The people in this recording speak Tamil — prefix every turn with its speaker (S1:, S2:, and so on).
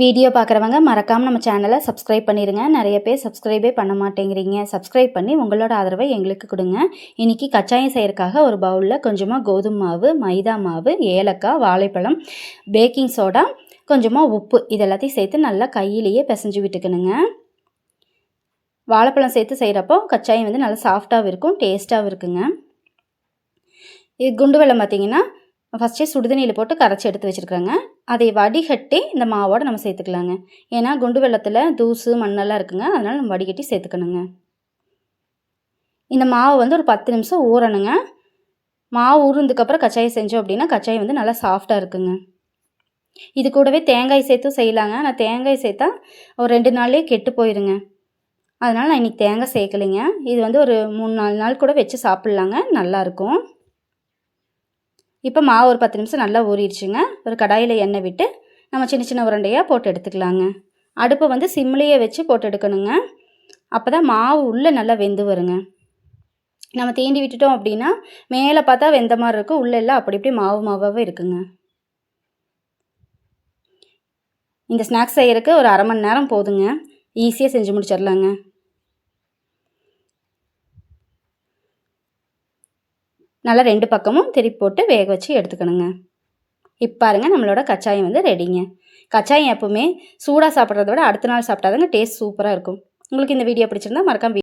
S1: வீடியோ பார்க்குறவங்க மறக்காமல் நம்ம சேனலை சப்ஸ்கிரைப் பண்ணிடுங்க நிறைய பேர் சப்ஸ்கிரைபே பண்ண மாட்டேங்கிறீங்க. சப்ஸ்கிரைப் பண்ணி உங்களோட ஆதரவை எங்களுக்கு கொடுங்க. இன்றைக்கி கச்சாயம் செய்கிறதுக்காக ஒரு பவுலில் கொஞ்சமாக கோதுமை மாவு மைதா மாவு ஏலக்காய் வாழைப்பழம் பேக்கிங் சோடா கொஞ்சமாக உப்பு இது எல்லாத்தையும் சேர்த்து நல்லா கையிலேயே பிசைஞ்சு விட்டுக்கணுங்க. வாழைப்பழம் சேர்த்து செய்கிறப்போ கச்சாயம் வந்து நல்லா சாஃப்டாகவும் இருக்கும் டேஸ்ட்டாகவும் இருக்குங்க. இது குண்டு வெள்ளம் பார்த்திங்கன்னா ஃபஸ்ட்டே சுடுதண்ணியில் போட்டு கரைச்சி எடுத்து வச்சுருக்குறேங்க அதை வடிகட்டி இந்த மாவோடு நம்ம சேர்த்துக்கலாங்க. ஏன்னா குண்டு வெள்ளத்தில் தூசு மண்ணெல்லாம் இருக்குங்க. அதனால் நம்ம வடிகட்டி சேர்த்துக்கணுங்க. இந்த மாவு வந்து ஒரு பத்து நிமிஷம் ஊறணுங்க. மாவு ஊறுனதுக்கப்புறம் கச்சாயம் செஞ்சோம் அப்படின்னா கச்சாயம் வந்து நல்லா சாஃப்டாக இருக்குங்க. இது கூடவே தேங்காய் சேர்த்தும் செய்யலாங்க. ஆனால் தேங்காய் சேர்த்தா ஒரு ரெண்டு நாள்லேயே கெட்டு போயிருங்க. அதனால் நான் இன்றைக்கி தேங்காய் சேர்க்கலைங்க. இது வந்து ஒரு மூணு நாலு நாள் கூட வச்சு சாப்பிட்லாங்க. நல்லாயிருக்கும் இப்போ மாவு ஒரு பத்து நிமிஷம் நல்லா ஊறிடுச்சுங்க. ஒரு கடாயில் எண்ணெய் விட்டு நம்ம சின்ன சின்ன உருண்டையாக போட்டு எடுத்துக்கலாங்க. அடுப்பை வந்து சிம்லேயே வச்சு போட்டு எடுக்கணுங்க. அப்போ தான் மாவு உள்ளே நல்லா வெந்து வருங்க. நம்ம தீண்டி விட்டுட்டோம் அப்படின்னா மேலே பார்த்தா வெந்த மாதிரி இருக்கும். உள்ளே எல்லாம் அப்படி இப்படி மாவு மாவாகவே இருக்குங்க. இந்த ஸ்நாக்ஸ் செய்கிறதுக்கு ஒரு அரை மணி நேரம் போதுங்க. ஈஸியாக செஞ்சு முடிச்சிடலாங்க. நல்லா ரெண்டு பக்கமும் திருப்பி போட்டு வேக வச்சு எடுத்துக்கணுங்க. இப்போ பாருங்கள் நம்மளோட கச்சாயம் வந்து ரெடிங்க கச்சாயம் எப்போவுமே சூடாக சாப்பிட்றத விட அடுத்த நாள் சாப்பிட்டாதாங்க டேஸ்ட் சூப்பராக இருக்கும். உங்களுக்கு இந்த வீடியோ பிடிச்சிருந்தா மறக்காம